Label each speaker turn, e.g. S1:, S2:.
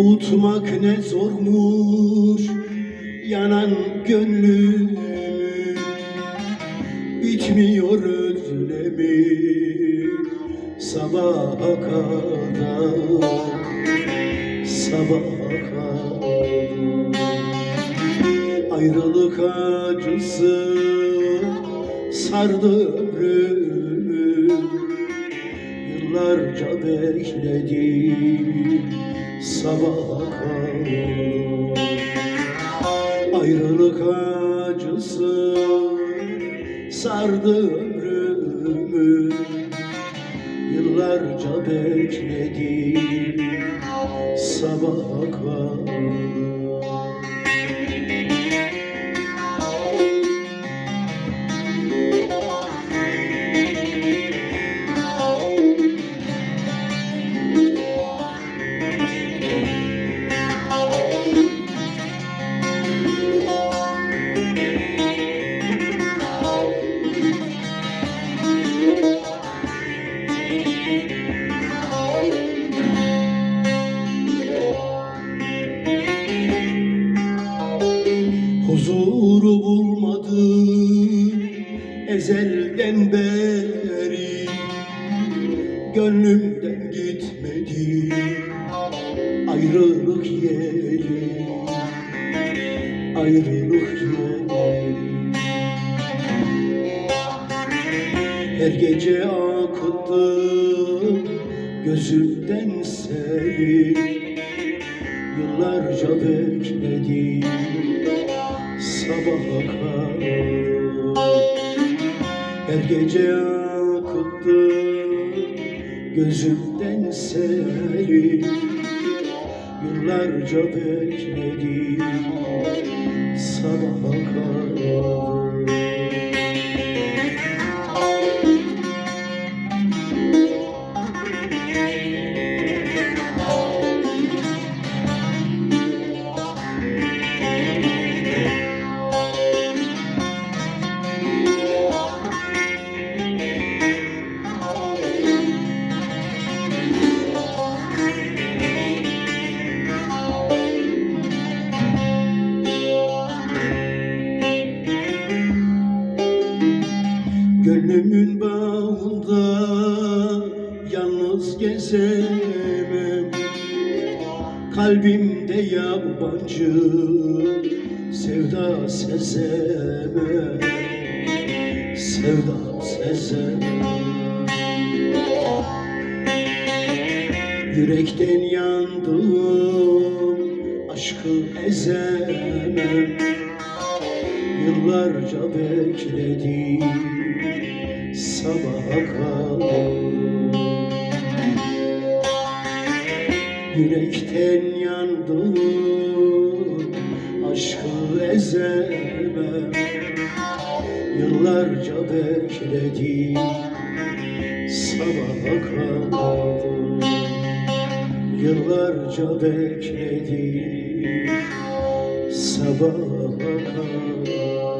S1: Avutmak ne zormuş yanan gönlümü Bitmiyor özlemi sabaha kadar Sabaha kadar. Ayrılık acısı sardı ömrümü. Yıllarca bekledim sabaha kadar. Ayrılık acısı sardı ömrümü. Yıllarca bekledim sabaha kadar Huzuru bulmadım ezelden beri Gönlümden gitmedi. Ayrılık yeri Ayrılık yeri. Her gece akıttım gözümden seni Yıllarca bekledim sabaha kadar Her gece akıttım gözümden seni Yıllarca bekledim Gönlümün bağında yalnız gezemem. Kalbimde yabancı sevda sezemem. Sevda sezemem. Yürekten yandım aşkı ezemem Yıllarca bekledim sabaha kadar. Yürekten yandım aşkı ezemem Yıllarca bekledim sabaha kadar. Yıllarca bekledim sabaha kadar.